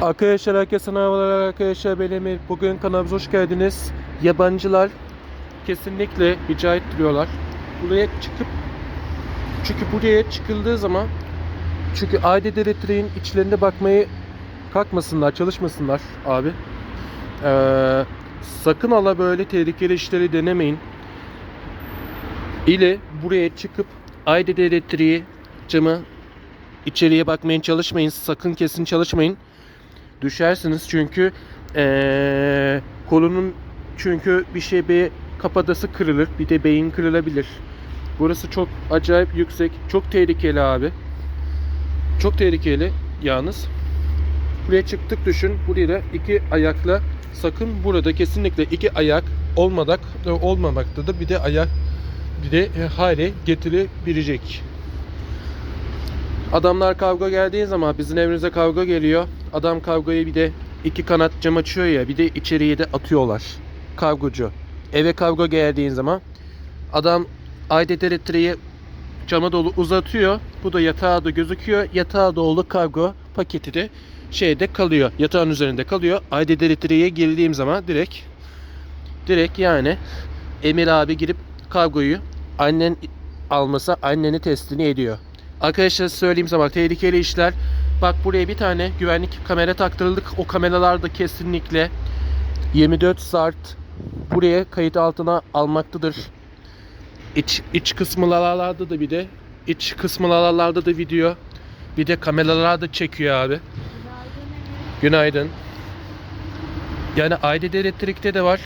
Arkadaşlar herkese merhabalar arkadaşlar ben Emir. Bugün kanalımıza hoş geldiniz. Yabancılar kesinlikle rica ettiriyorlar. Buraya çıkıp çünkü buraya çıkıldığı zaman çünkü aidat elektriğin içlerinde bakmayı kalkmasınlar, çalışmasınlar abi. Ee, sakın ala böyle tehlikeli işleri denemeyin. İle buraya çıkıp aidat elektriği camı içeriye bakmayın çalışmayın. Sakın kesin çalışmayın düşersiniz çünkü eee, kolunun çünkü bir şey bir kapadası kırılır bir de beyin kırılabilir. Burası çok acayip yüksek çok tehlikeli abi. Çok tehlikeli yalnız. Buraya çıktık düşün. Buraya iki ayakla sakın burada kesinlikle iki ayak olmadak olmamakta da bir de ayak bir de e, hale getirebilecek. Adamlar kavga geldiği zaman bizim evimize kavga geliyor. Adam kavgayı bir de iki kanat cam açıyor ya bir de içeriye de atıyorlar. Kavgacı. Eve kavga geldiğin zaman adam aidet elektriği cama dolu uzatıyor. Bu da yatağa da gözüküyor. Yatağa dolu kavga paketi de şeyde kalıyor. Yatağın üzerinde kalıyor. Aidet elektriğe girdiğim zaman direkt direkt yani Emir abi girip kavgayı annen almasa anneni testini ediyor. Arkadaşlar söyleyeyim sana tehlikeli işler. Bak buraya bir tane güvenlik kamera taktırıldık. O kameralar da kesinlikle 24 saat buraya kayıt altına almaktadır. İç, iç kısımlarda da bir de iç kısımlarda da video bir de kameralar da çekiyor abi. Günaydın. Yani aidet elektrikte de var.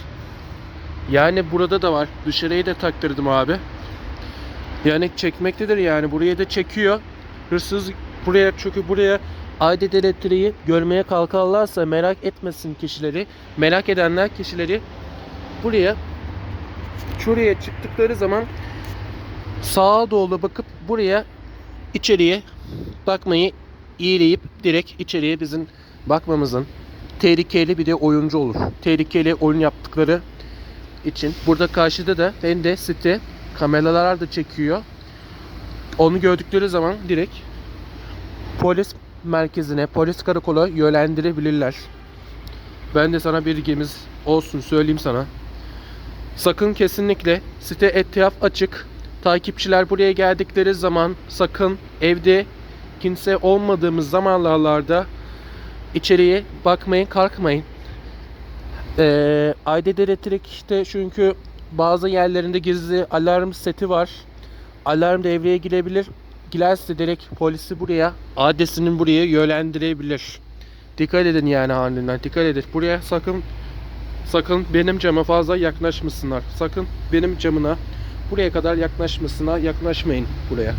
Yani burada da var. Dışarıya da taktırdım abi. Yani çekmektedir yani. Buraya da çekiyor. Hırsız buraya çünkü buraya aidet elektriği görmeye kalkarlarsa merak etmesin kişileri. Merak edenler kişileri buraya şuraya çıktıkları zaman sağa doğru bakıp buraya içeriye bakmayı iyileyip direkt içeriye bizim bakmamızın tehlikeli bir de oyuncu olur. Tehlikeli oyun yaptıkları için. Burada karşıda da ben de site kameralar da çekiyor. Onu gördükleri zaman direkt polis merkezine, polis karakola yönlendirebilirler. Ben de sana bilgimiz olsun söyleyeyim sana. Sakın kesinlikle site etraf açık. Takipçiler buraya geldikleri zaman sakın evde kimse olmadığımız zamanlarda içeriye bakmayın, kalkmayın. Ee, aidet elektrikte çünkü bazı yerlerinde gizli alarm seti var. Alarm devreye girebilir. Girerse direkt polisi buraya, adresinin buraya yönlendirebilir. Dikkat edin yani halinden. Dikkat edin. Buraya sakın sakın benim cama fazla yaklaşmasınlar. Sakın benim camına buraya kadar yaklaşmasına yaklaşmayın buraya.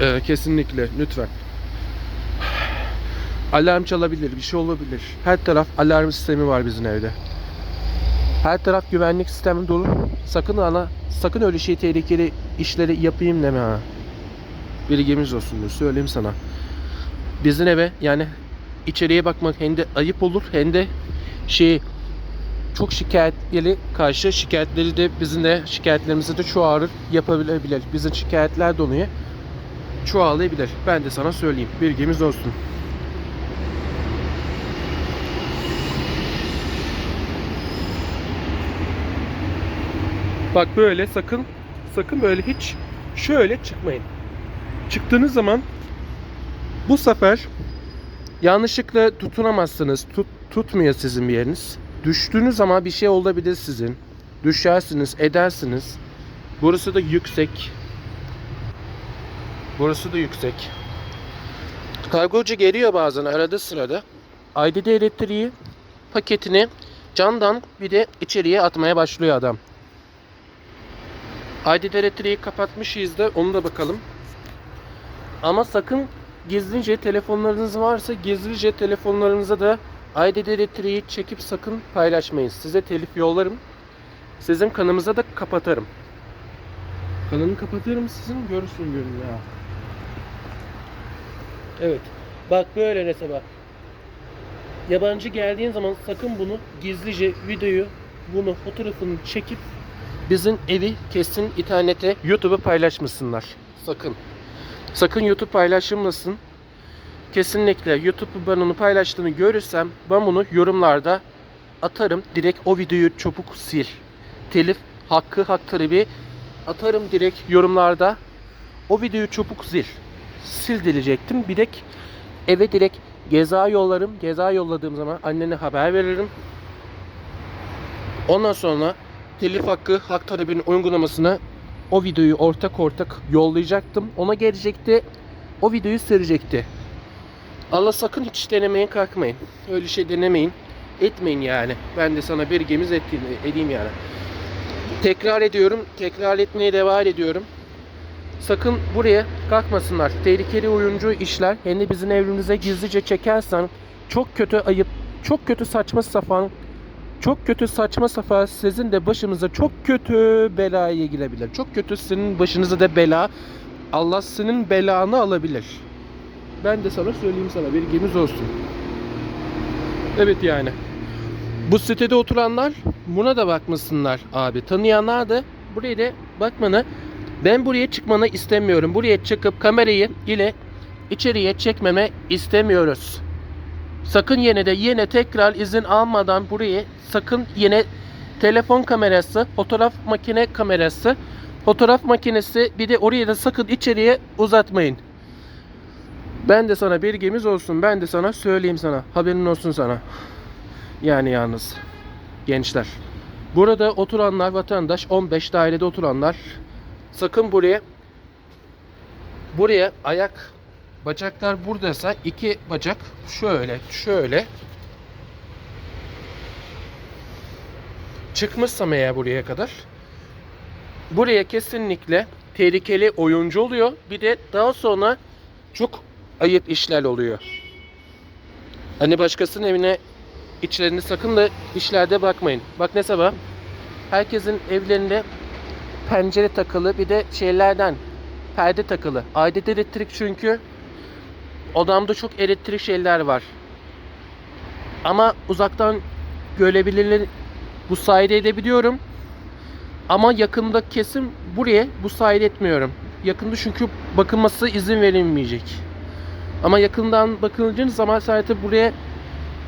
Ee, kesinlikle lütfen. Alarm çalabilir, bir şey olabilir. Her taraf alarm sistemi var bizim evde. Her taraf güvenlik sistemi dolu. Sakın ana, sakın öyle şey tehlikeli işleri yapayım deme ha. Bilgimiz olsun diyor. Söyleyeyim sana. Bizim eve yani içeriye bakmak hem de ayıp olur hem de şey çok şikayetleri karşı şikayetleri de bizim de şikayetlerimizi de çoğalır yapabilir. Bizim şikayetler donuyor çoğalabilir. Ben de sana söyleyeyim. Bilgimiz olsun. Bak böyle sakın sakın böyle hiç şöyle çıkmayın. Çıktığınız zaman bu sefer yanlışlıkla tutunamazsınız. Tut, tutmuyor sizin bir yeriniz. Düştüğünüz zaman bir şey olabilir sizin. Düşersiniz, edersiniz. Burası da yüksek. Burası da yüksek. Kargocu geliyor bazen arada sırada. IDD elektriği paketini camdan bir de içeriye atmaya başlıyor adam. IDD elektriği kapatmışız da onu da bakalım. Ama sakın gizlice telefonlarınız varsa gizlice telefonlarınıza da IDD elektriği çekip sakın paylaşmayın. Size telif yollarım. Sizin kanımıza da kapatarım. Kanını kapatırım sizin görürsün görün ya. Evet. Bak böyle mesela. Yabancı geldiğin zaman sakın bunu gizlice videoyu bunu fotoğrafını çekip bizim evi kesin internete YouTube'a paylaşmasınlar. Sakın. Sakın YouTube paylaşılmasın. kesinlikle YouTube ben onu paylaştığını görürsem ben bunu yorumlarda atarım. Direkt o videoyu çabuk sil. Telif hakkı hak talebi atarım direkt yorumlarda. O videoyu çabuk sil. Sil diyecektim. Bir de eve direkt ceza yollarım. Ceza yolladığım zaman annene haber veririm. Ondan sonra telif hakkı hak talebinin uygulamasına o videoyu ortak ortak yollayacaktım. Ona gelecekti. O videoyu sürecekti. Allah sakın hiç denemeye kalkmayın. Öyle şey denemeyin. Etmeyin yani. Ben de sana bir gemiz ettiğini edeyim yani. Tekrar ediyorum. Tekrar etmeye devam ediyorum. Sakın buraya kalkmasınlar. Tehlikeli oyuncu işler. Hem de bizim evimize gizlice çekersen çok kötü ayıp, çok kötü saçma sapan, çok kötü saçma sapan sizin de başınıza çok kötü belaya girebilir. Çok kötü senin başınıza da bela. Allah senin belanı alabilir. Ben de sana söyleyeyim sana bilgimiz olsun. Evet yani. Bu sitede oturanlar buna da bakmasınlar abi. Tanıyanlar da buraya da bakmanı ben buraya çıkmanı istemiyorum. Buraya çıkıp kamerayı ile içeriye çekmeme istemiyoruz. Sakın yine de yine tekrar izin almadan buraya sakın yine telefon kamerası, fotoğraf makine kamerası, fotoğraf makinesi bir de oraya da sakın içeriye uzatmayın. Ben de sana bilgimiz olsun. Ben de sana söyleyeyim sana. Haberin olsun sana. Yani yalnız gençler. Burada oturanlar vatandaş 15 dairede oturanlar sakın buraya buraya ayak bacaklar buradaysa iki bacak şöyle şöyle çıkmışsam eğer buraya kadar buraya kesinlikle tehlikeli oyuncu oluyor. Bir de daha sonra çok ayıp işler oluyor. Hani başkasının evine içlerini sakın da işlerde bakmayın. Bak ne sabah herkesin evlerinde pencere takılı bir de şeylerden perde takılı. Adet elektrik çünkü odamda çok elektrik şeyler var. Ama uzaktan görebilir bu sayede edebiliyorum. Ama yakında kesin buraya bu sayede etmiyorum. Yakında çünkü bakılması izin verilmeyecek. Ama yakından bakılınca zaman sadece buraya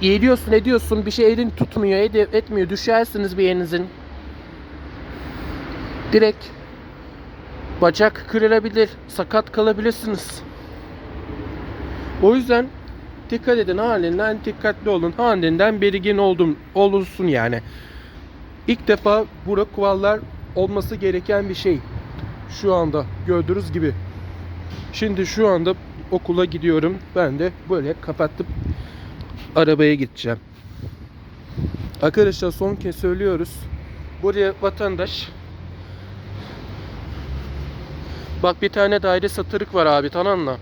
eğiliyorsun ediyorsun bir şey elin tutmuyor ed- etmiyor düşersiniz bir yerinizin. Direkt bacak kırılabilir, sakat kalabilirsiniz. O yüzden dikkat edin halinden dikkatli olun. Halinden belirgin oldum, olursun yani. İlk defa burada kurallar olması gereken bir şey. Şu anda gördüğünüz gibi. Şimdi şu anda okula gidiyorum. Ben de böyle kapatıp arabaya gideceğim. Arkadaşlar son kez söylüyoruz. Buraya vatandaş Bak bir tane daire satırık var abi tamam mı?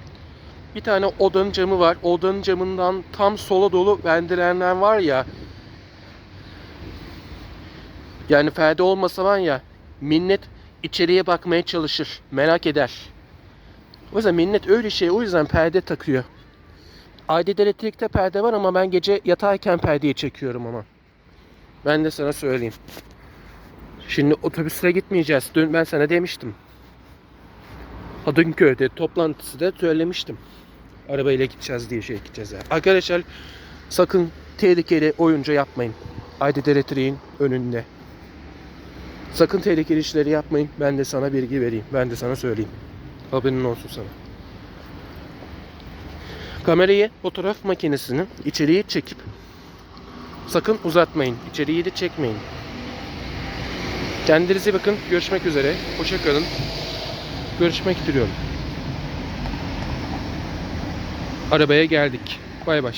Bir tane odanın camı var. Odanın camından tam sola dolu vendirenler var ya. Yani Ferdi olmasa var ya minnet içeriye bakmaya çalışır. Merak eder. O yüzden minnet öyle şey. O yüzden perde takıyor. Adet elektrikte perde var ama ben gece yatarken perdeyi çekiyorum ama. Ben de sana söyleyeyim. Şimdi otobüsle gitmeyeceğiz. Dün ben sana demiştim. Hadımköy'de toplantısı da söylemiştim. Arabayla gideceğiz diye şey gideceğiz. Yani. Arkadaşlar sakın tehlikeli oyuncu yapmayın. Adet elektriğin önünde. Sakın tehlikeli işleri yapmayın. Ben de sana bilgi vereyim. Ben de sana söyleyeyim. Haberin olsun sana. Kamerayı fotoğraf makinesini içeriye çekip sakın uzatmayın. İçeriye de çekmeyin. Kendinize bakın. Görüşmek üzere. Hoşça kalın. Görüşmek diliyorum. Arabaya geldik. Bay bay.